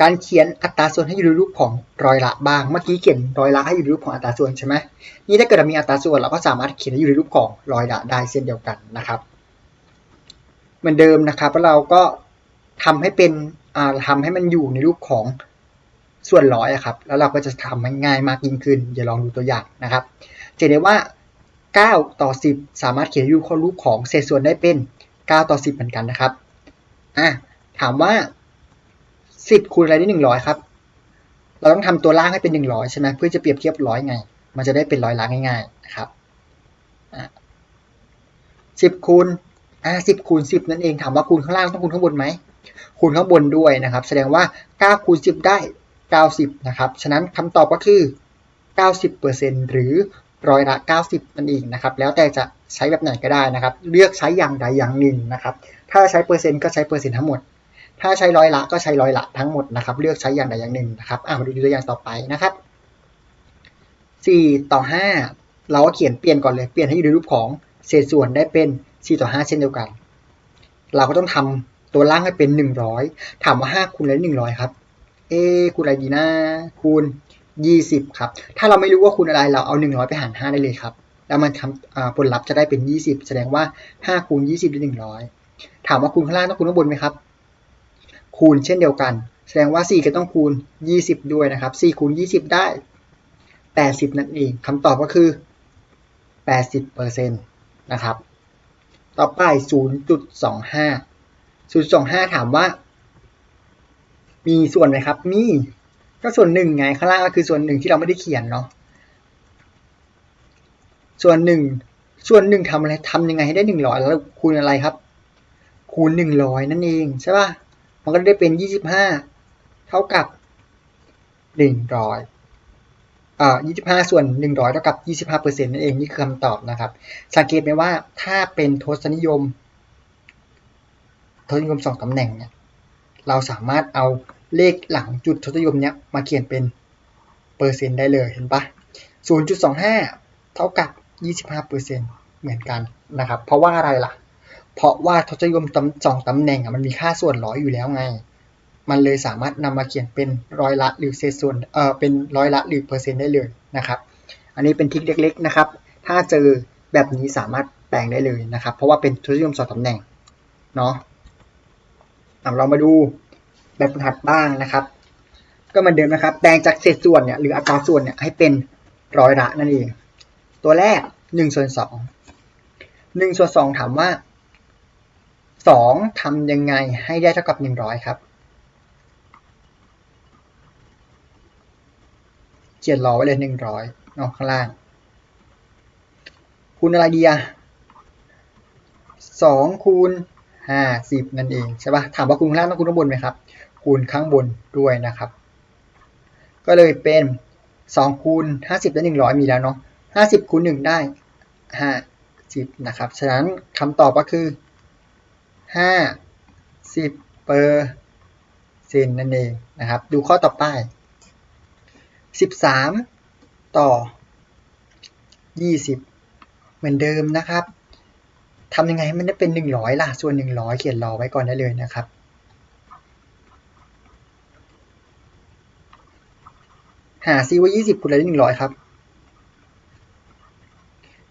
การเขียนอัตราส่วนให้อยู่ในรูปของร้อยละบ้าง เมื่อกี้เขียนร้อยละให้อยู่ในรูปของอัตราส่วนใช่ไหมนี่ถ้าเกิดมีอัตราส่วนเราก็สามารถเขียนให้อยู่ในรูปของร้อยละได้เช่นเดียวกันนะครับ เหมือนเดิมนะครับแล้วเราก็ทำให้เป็นอ่าทำให้มันอยู่ในรูปของส่วนร้อยครับ แล้วเราก็จะทำให้ง่ายมากยิ่งขึ้น อย่าลองดูตัวอย่างนะครับจะเห็นได้ว่า 9 ต่อ 10 สามารถเขียนอยู่ในรูปของเศษส่วนได้เป็น 9 ต่อ 10 เหมือนกันนะครับอะถามว่า 10คูณอะไรได้100ครับ เราต้องทำตัวล่างให้เป็น100ใช่ไหมเพื่อจะเปรียบเทียบร้อยไง มันจะได้เป็นร้อยล้านง่ายๆนะครับอะ10คูณอะ10คูณ10นั่นเองถามว่าคูณข้างล่างต้องคูณข้างบนไหมคูณข้างบนด้วยนะครับ แสดงว่า9คูณ10ได้90นะครับฉะนั้นคำตอบก็คือ90%หรือร้อยละ90นั่นเองนะครับ แล้วแต่จะใช้แบบไหนก็ได้นะครับ เลือกใช้อย่างใดอย่างหนึ่งนะครับ ถ้าใช้เปอร์เซ็นต์ก็ใช้เปอร์เซ็นต์ทั้งหมด ถ้าใช้ร้อยละก็ใช้ร้อยละทั้งหมดนะครับ เลือกใช้อย่างใดอย่างหนึ่งนะครับอะมาดูตัวอย่างต่อไปนะครับ4ต่อ 5 เราก็เขียนเปลี่ยนก่อนเลย เปลี่ยนให้อยู่ในรูปของเศษส่วนได้เป็น 4 ต่อ 5 เช่นเดียวกัน เราก็ต้องทำตัวล่างให้เป็น 100 ถามว่า 5 คูณอะไรได้100 ครับ เอ๊คูณอะไรดีนะ คูณ 20 ครับ ถ้าเราไม่รู้ว่าคูณอะไร เราเอา 100 ไปหาร 5 ได้เลยครับ แล้วมันทำผลลัพธ์จะได้เป็น 20 แสดงว่า 5 คูณ 20 ได้ 100 ถามว่าคูณข้างล่างต้องคูณข้างบนไหมครับ คูณเช่นเดียวกัน แสดงว่า 4 ก็ต้องคูณ 20 ด้วยนะครับ 4 คูณ 20 ได้ 80 นั่นเองคำตอบก็คือ 80%นะครับ ต่อไป 0.25 0.25 ถามว่า มีส่วนไหมครับ มี ก็ส่วนหนึ่งไง ข้างล่างก็คือส่วนหนึ่งที่เราไม่ได้เขียนเนาะ ส่วนหนึ่ง ส่วนหนึ่งทำอะไรทำยังไงให้ได้หนึ่งร้อยแล้วคูณอะไรครับ คูณหนึ่งร้อยนั่นเองใช่ป่ะ มันก็ได้เป็นยี่สิบห้าเท่ากับหนึ่งร้อยอ่ายี่สิบห้าส่วนหนึ่งร้อยเท่ากับยี่สิบห้าเปอร์เซ็นต์นั่นเองนี่คือคำตอบนะครับ สังเกตไหมว่าถ้าเป็นทศนิยม ทศนิยมสองตำแหน่งเนี่ยเราสามารถเอาเลขหลังจุดทศนิยมเนี้ยมาเขียนเป็นเปอร์เซ็นต์ได้เลยเห็นปะ0.25 เท่ากับ 25%เหมือนกันนะครับ เพราะว่าอะไรล่ะ เพราะว่าทศนิยมตำสองตำแหน่งอะมันมีค่าส่วนร้อยอยู่แล้วไง มันเลยสามารถนำมาเขียนเป็นร้อยละหรือเศษส่วนเออเป็นร้อยละหรือเปอร์เซ็นต์ได้เลยนะครับ อันนี้เป็นทิคเล็ก ๆนะครับ ถ้าเจอแบบนี้สามารถแปลงได้เลยนะครับ เพราะว่าเป็นทศนิยมสองตำแหน่งเนาะอะเรามาดูแบบหัดบ้างนะครับ ก็เหมือนเดิมนะครับ แปลงจากเศษส่วนเนี่ยหรืออัตราส่วนเนี่ยให้เป็นร้อยละนั่นเอง ตัวแรกหนึ่งส่วนสองหนึ่งส่วนสองถามว่า สองทำยังไงให้ได้เท่ากับหนึ่งร้อยครับ เขียนรอไว้เลยหนึ่งร้อยเนาะข้างล่าง คูณอะไรดีอะสองคูณห้าสิบนั่นเองใช่ปะถามว่าคูณข้างล่างต้องคูณข้างบนไหมครับ คูณข้างบนด้วยนะครับ ก็เลยเป็นสองคูณห้าสิบได้หนึ่งร้อยมีแล้วเนาะห้าสิบคูณหนึ่งได้ห้าสิบนะครับ ฉะนั้นคำตอบก็คือ ห้าสิบเปอร์เซ็นต์นั่นเองนะครับ ดูข้อต่อไปสิบสามต่อยี่สิบเหมือนเดิมนะครับทำยังไงให้มันได้เป็นหนึ่งร้อยล่ะ ส่วนหนึ่งร้อยเขียนรอไว้ก่อนได้เลยนะครับหาซิว่ายี่สิบคูณอะไรได้หนึ่งร้อยครับ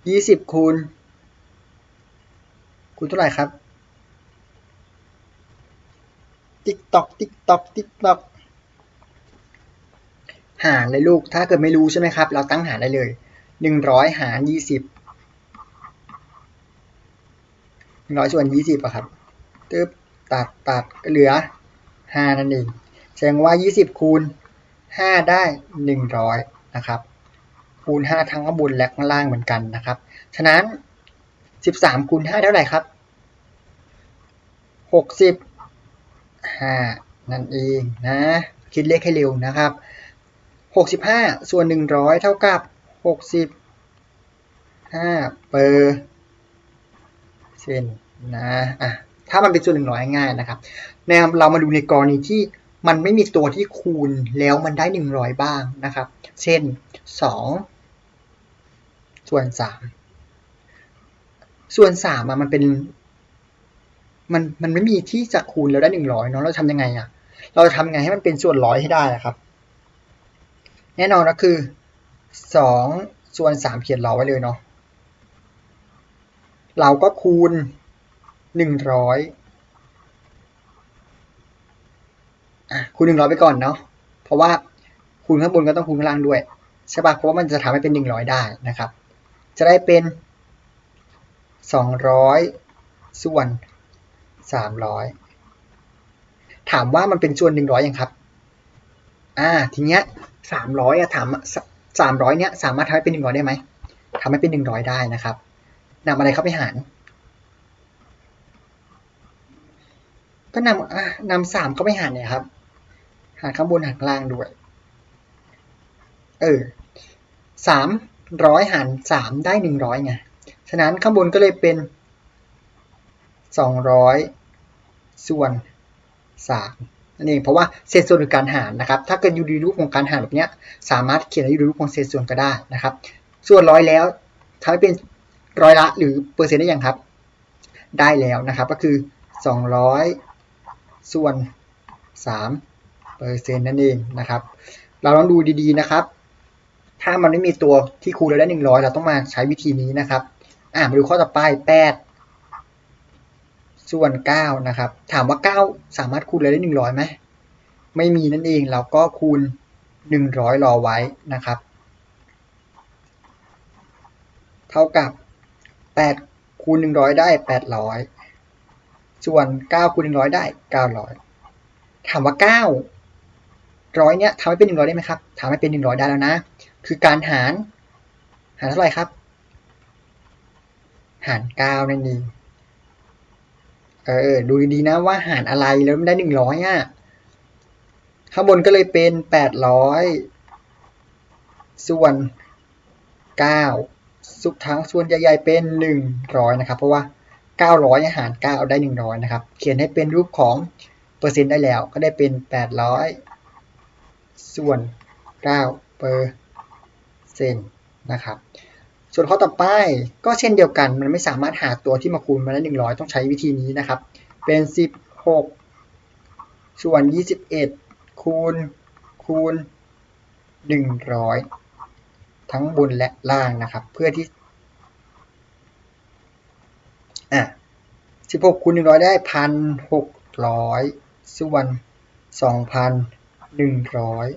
ยี่สิบคูณคูณเท่าไหร่ครับ ติ๊กตอกติ๊กตอกติ๊กตอกหารเลยลูก ถ้าเกิดไม่รู้ใช่ไหมครับ เราตั้งหารได้เลยหนึ่งร้อยหารยี่สิบหนึ่งร้อยส่วนยี่สิบอะครับตึ๊บตัดตัดก็เหลือห้านั่นเองแสดงว่ายี่สิบคูณห้าได้หนึ่งร้อยนะครับ คูณห้าทั้งข้างบนและข้างล่างเหมือนกันนะครับ ฉะนั้นสิบสามคูณห้าเท่าไหร่ครับหกสิบ ห้านั่นเองนะ คิดเลขให้เร็วนะครับหกสิบห้าส่วนหนึ่งร้อยเท่ากับหกสิบห้าเปอร์เซ็นต์นะอะถ้ามันเป็นส่วนหนึ่งร้อยง่ายนะครับนวเรามาดูในกรณีที่มันไม่มีตัวที่คูณแล้วมันได้หนึ่งร้อยบ้างนะครับ เช่นสองส่วนสามส่วนสามอะมันเป็น มันมันไม่มีที่จะคูณแล้วได้หนึ่งร้อยเนาะเราทำยังไงอะเราจะทำไงให้มันเป็นส่วนร้อยให้ได้อะครับ แน่นอนก็คือสองส่วนสามเขียนรอไว้เลยเนาะเราก็คูณหนึ่งร้อยคูณหนึ่งร้อยไปก่อนเนาะเพราะว่าคูณข้างบนก็ต้องคูณข้างล่างด้วยใช่ปะเพราะว่ามันจะทำให้เป็นหนึ่งร้อยได้นะครับ จะได้เป็นสองร้อยส่วน สามร้อยถามว่ามันเป็นส่วนหนึ่งร้อยยังครับ อ่า ทีเนี้ยสามร้อยอะถามสามร้อยเนี้ยสามารถทำให้เป็นหนึ่งร้อยได้ไหมทำให้เป็นหนึ่งร้อยได้นะครับนำอะไรเข้าไปหาร ก็นำนำสามเข้าไปหารเนี่ยครับ หารข้างบนหารข้างล่างด้วย เออสามร้อยหารสามได้หนึ่งร้อยไง ฉะนั้นข้างบนก็เลยเป็น สองร้อยส่วนสามนั่นเอง เพราะว่าเศษส่วนคือการหารนะครับ ถ้าเกิดอยู่ในรูปของการหารแบบเนี้ยสามารถเขียนอยู่ในรูปของเศษส่วนก็ได้นะครับ ส่วนร้อยแล้วทำให้เป็นร้อยละหรือเปอร์เซ็นต์ได้ยังครับ ได้แล้วนะครับ ก็คือสองร้อยส่วนสามเปอร์เซ็นต์นั่นเองนะครับ เราลองดูดีๆนะครับ ถ้ามันไม่มีตัวที่คูณแล้วได้หนึ่งร้อยเราต้องมาใช้วิธีนี้นะครับ อ่ามาดูข้อต่อไปแปด ส่วนเก้านะครับ ถามว่าเก้าสามารถคูณเลยได้หนึ่งร้อยไหม ไม่มีนั่นเอง เราก็คูณหนึ่งร้อยรอไว้นะครับ เท่ากับแปดคูณหนึ่งร้อยได้แปดร้อยส่วนเก้าคูณหนึ่งร้อยได้เก้าร้อยถามว่าเก้าร้อยเนี้ยทำให้เป็นหนึ่งร้อยได้ไหมครับทำให้เป็นหนึ่งร้อยได้แล้วนะ คือการหาร หารเท่าไหร่ครับ หารเก้านั่นเอง เออ ดูดีๆนะว่าหารอะไรแล้วมันได้หนึ่งร้อยอะ ข้างบนก็เลยเป็นแปดร้อยส่วนเก้าสุดทั้งส่วนใหญ่ๆเป็นหนึ่งร้อยนะครับ เพราะว่าเก้าร้อยหารเก้าได้หนึ่งร้อยนะครับ เขียนให้เป็นรูปของเปอร์เซ็นต์ได้แล้ว ก็ได้เป็นแปดร้อยส่วนเก้าเปอร์เซ็นต์นะครับ ส่วนข้อต่อไปก็เช่นเดียวกัน มันไม่สามารถหาตัวที่มาคูณมาได้หนึ่งร้อยต้องใช้วิธีนี้นะครับ เป็นสิบหกส่วนยี่สิบเอ็ดคูณ คูณหนึ่งร้อยทั้งบนและล่างนะครับ เพื่อที่ อะสิบหกคูณหนึ่งร้อยได้พันหกร้อยส่วนสองพันหนึ่งร้อย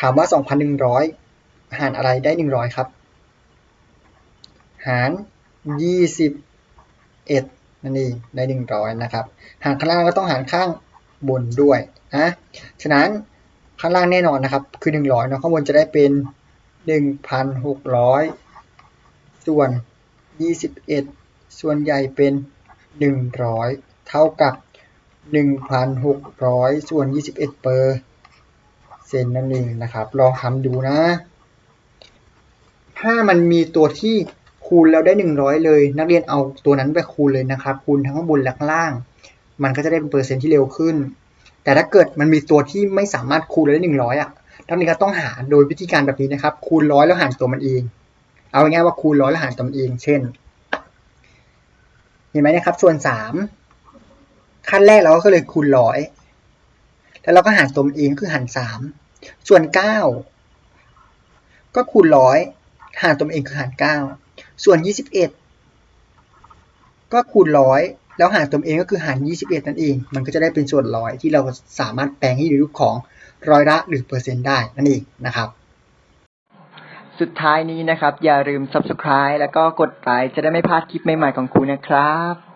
ถามว่าสองพันหนึ่งร้อยหารอะไรได้หนึ่งร้อยครับ หารยี่สิบเอ็ดนั่นเองได้หนึ่งร้อยนะครับ หารข้างล่างก็ต้องหารข้างบนด้วยนะฉะนั้นข้างล่างแน่นอนนะครับ คือหนึ่งร้อยเนาะข้างบนจะได้เป็นหนึ่งพันหกร้อยส่วนยี่สิบเอ็ดส่วนใหญ่เป็นหนึ่งร้อยเท่ากับหนึ่งพันหกร้อยส่วนยี่สิบเอ็ดเปอร์เซ็นต์นั่นเองนะครับ ลองทำดูนะ ถ้ามันมีตัวที่ คูณแล้วได้หนึ่งร้อยเลย นักเรียนเอาตัวนั้นไปคูณเลยนะครับ คูณทั้งข้างบนและข้างล่าง มันก็จะได้เป็นเปอร์เซ็นต์ที่เร็วขึ้น แต่ถ้าเกิดมันมีตัวที่ไม่สามารถคูณแล้วได้หนึ่งร้อยอะนักเรียนก็ต้องหาโดยวิธีการแบบนี้นะครับ คูณร้อยแล้วหารตัวมันเอง เอาง่ายๆว่าคูณร้อยแล้วหารตัวมันเอง เช่น เห็นไหมนะครับ ส่วนสามขั้นแรกเราก็เลยคูณร้อยแล้วเราก็หารตัวมันเองคือหารสามส่วนเก้าก็คูณร้อยหารตัวเองคือหารเก้า ส่วน 21 ก็คูณร้อยแล้วหารตัวเองก็คือหาร 21 นั่นเอง มันก็จะได้เป็นส่วนร้อยที่เราสามารถแปลงให้ในรูปของร้อยละหรือเปอร์เซ็นต์ได้นั่นเองนะครับ สุดท้ายนี้นะครับ อย่าลืม subscribe แล้วก็กดไลค์จะได้ไม่พลาดคลิปใหม่ๆของครูนะครับ